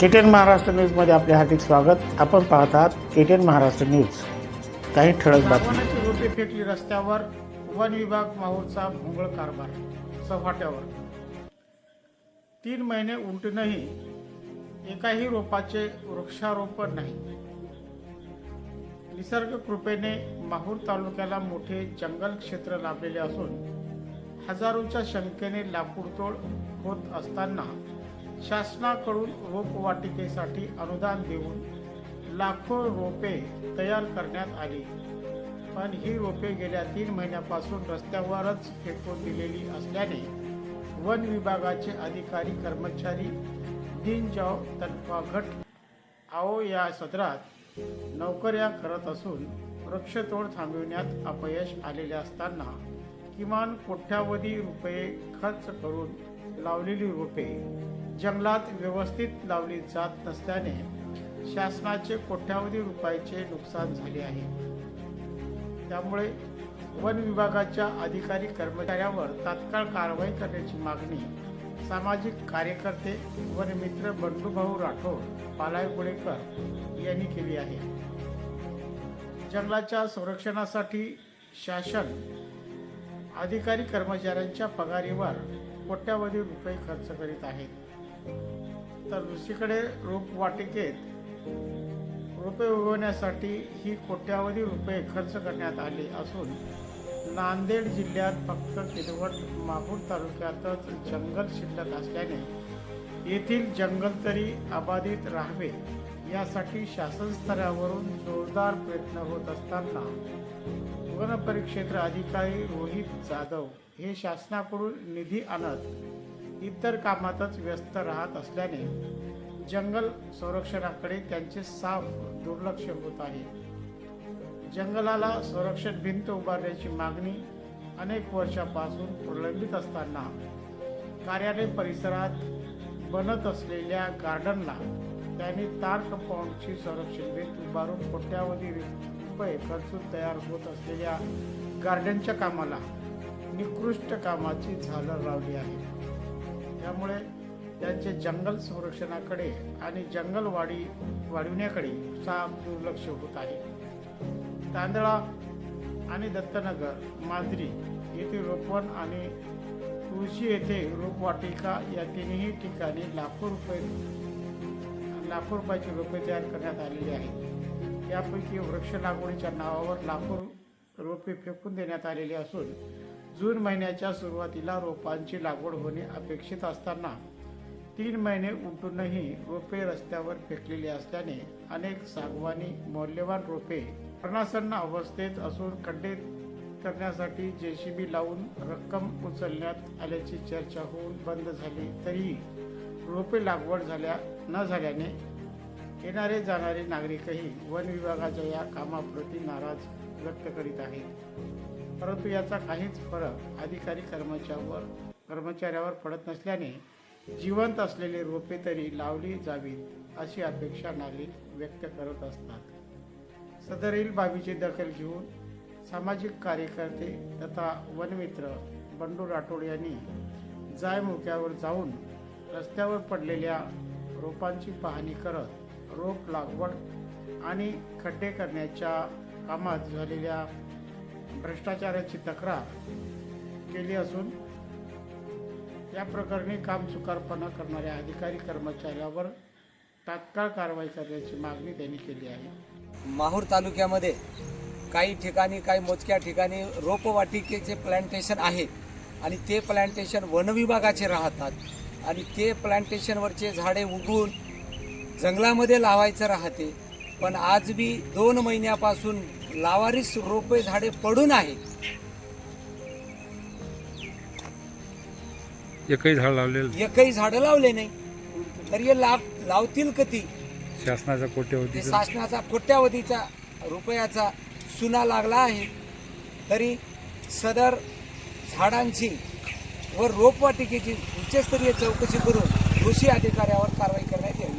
केटेन महाराष्ट्र न्यूजमध्ये आपले हार्दिक स्वागत. आपण पाहत आहात केटीएन महाराष्ट्र न्यूज. काही ठळक बातमी. रोपे फेकली रस्त्यावर. वन विभाग माहूरचा भोंगळ कारभार. सफाट्यावर तीन महिने उलटूनही एकाही रोपाचे वृक्षारोपण नाही. निसर्ग कृपेने माहूर तालुक्याला मोठे जंगल क्षेत्र लाभलेले असून हजारोच्या संख्येने लाकूडतोड होत असताना शासनाकडून रोपवाटिकेसाठी अनुदान देऊन लाखो रोपे तयार करण्यात आली. पण ही रोपे गेल्या तीन महिन्यापासून रस्त्यावरच फेकून दिलेली असल्याने वन विभागाचे अधिकारी कर्मचारी दिनजाव तनख्वाघट आओ या सदरात नोकऱ्या करत असून वृक्षतोड थांबविण्यात अपयश आलेले असताना किमान कोट्यावधी रुपये खर्च करून लावलेली रोपे जंगलात व्यवस्थित लावली जात नसल्याने शासनाचे कोट्यावधी रुपयाचे नुकसान झाले आहे. त्यामुळे वन विभागाच्या अधिकारी कर्मचाऱ्यावर तात्काळ कारवाई करण्याची मागणी सामाजिक कार्यकर्ते वनमित्र बंडूभाऊ राठोड पालाय गुळेकर यांनी केली आहे. जंगलाच्या संरक्षणासाठी शासन अधिकारी कर्मचाऱ्यांच्या पगारीवर कोट्यावधी रुपये खर्च करीत आहेत तर दुसरीकडे रोपवाटिकेत रोपे उगवण्यासाठी ही कोट्यावधी रुपये खर्च करण्यात आले असून नांदेड जिल्ह्यात फक्त किनवट माहूर तालुक्यातच जंगल शिल्लक असल्याने येथील जंगल तरी अबाधित राहावे यासाठी शासन स्तरावरून जोरदार प्रयत्न होत असताना वनपरिक्षेत्र अधिकारी रोहित जाधव हे शासनाकडून निधी आणत इतर कामातच व्यस्त राहत असल्याने जंगल संरक्षणाकडे त्यांचे साफ दुर्लक्ष होत आहे. जंगलाला संरक्षण भिंत उभारण्याची मागणी अनेक वर्षापासून प्रलंबित असताना कार्यालय परिसरात बनत असलेल्या गार्डनला त्यांनी तार कंपाऊंडची संरक्षण भिंत उभारून कोट्यावधी रुपये खर्चून तयार होत असलेल्या गार्डनच्या कामाला निकृष्ट कामाची झालर लावली आहे. त्यामुळे त्यांचे जंगल संरक्षणाकडे आणि जंगल वाढी वाढविण्याकडे साफ दुर्लक्ष होत आहे. तांदळा आणि दत्तनगर मांजरी येथे रोपवन आणि तुळशी येथे रोपवाटिका या तिन्ही ठिकाणी लाखो रुपये लाखो रुपयाची रोपे तयार करण्यात आलेली आहेत. यापैकी वृक्ष लागवडीच्या नावावर लाखो रोपे फेकून देण्यात आलेली असून जून महिन्याच्या सुरुवातीला रोपांची लागवड होणे अपेक्षित असताना तीन महिने उलटूनही रोपे रस्त्यावर फेकलेली असल्याने अनेक सागवानी मौल्यवान रोपे प्रणासन्न अवस्थेत असून खड्डे करण्यासाठी जेसीबी लावून रक्कम उचलण्यात आल्याची चर्चा होऊन बंद झाली. तरीही रोपे लागवड झाल्या न झाल्याने येणारे जाणारे नागरिकही वन विभागाच्या या कामाप्रती नाराज व्यक्त करीत आहेत. परंतु याचा काहीच फरक अधिकारी कर्मचाऱ्यावर कर्मचाऱ्यावर पडत नसल्याने जिवंत असलेले रोपे तरी लावली जावीत अशी अपेक्षा नागरिक व्यक्त करत असतात. सदरील बाबीची दखल घेऊन सामाजिक कार्यकर्ते तथा वनमित्र बंडू राठोड यांनी जाय मोक्यावर जाऊन रस्त्यावर पडलेल्या रोपांची पाहणी करत रोप लागवड आणि खड्डे करण्याच्या कामात झालेल्या भ्रष्टाचाराची तक्रार केली असून या प्रकरणी काम चुकारपणा करणाऱ्या अधिकारी कर्मचाऱ्यावर तात्काळ कारवाई करण्याची मागणी त्यांनी केली आहे. माहूर तालुक्यामध्ये काही ठिकाणी काही मोजक्या ठिकाणी रोपवाटिकेचे प्लांटेशन आहे आणि ते प्लांटेशन वनविभागाचे राहतात आणि ते प्लांटेशनवरचे झाडे उगवून जंगलामध्ये लावायचं राहते. पण आज बी दोन महिन्यापासून लावारीस रोपे झाडे पडून आहेत. एकही झाड लावलेलं एकही झाडं लावले नाही. तर हे लाव लावतील कधी शासनाचा कोट्यवधी शासनाचा कोट्यावधीचा रुपयाचा सुना लागला आहे. तरी सदर झाडांची व रोपवाटिकेची उच्चस्तरीय चौकशी करून दोषी अधिकाऱ्यावर कारवाई करण्यात यावी.